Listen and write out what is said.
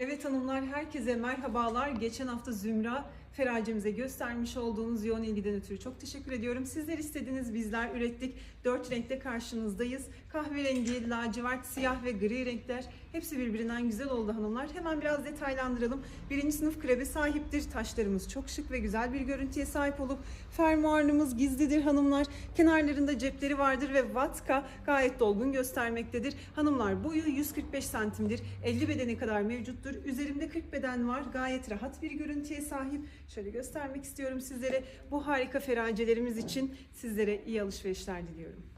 Evet hanımlar herkese merhabalar. Geçen hafta Zümra feracemize göstermiş olduğunuz yoğun ilgiden ötürü çok teşekkür ediyorum. Sizler istediniz bizler ürettik. Dört renkte karşınızdayız. Kahverengi, lacivert, siyah ve gri renkler hepsi birbirinden güzel oldu hanımlar. Hemen biraz detaylandıralım. Birinci sınıf krebe sahiptir. Taşlarımız çok şık ve güzel bir görüntüye sahip olup fermuarımız gizlidir hanımlar. Kenarlarında cepleri vardır ve vatka gayet dolgun göstermektedir. Hanımlar boyu 145 santimdir. 50 bedene kadar mevcuttur. Üzerimde 40 beden var. Gayet rahat bir görüntüye sahip. Şöyle göstermek istiyorum sizlere. Bu harika feracelerimiz için sizlere iyi alışverişler diliyorum.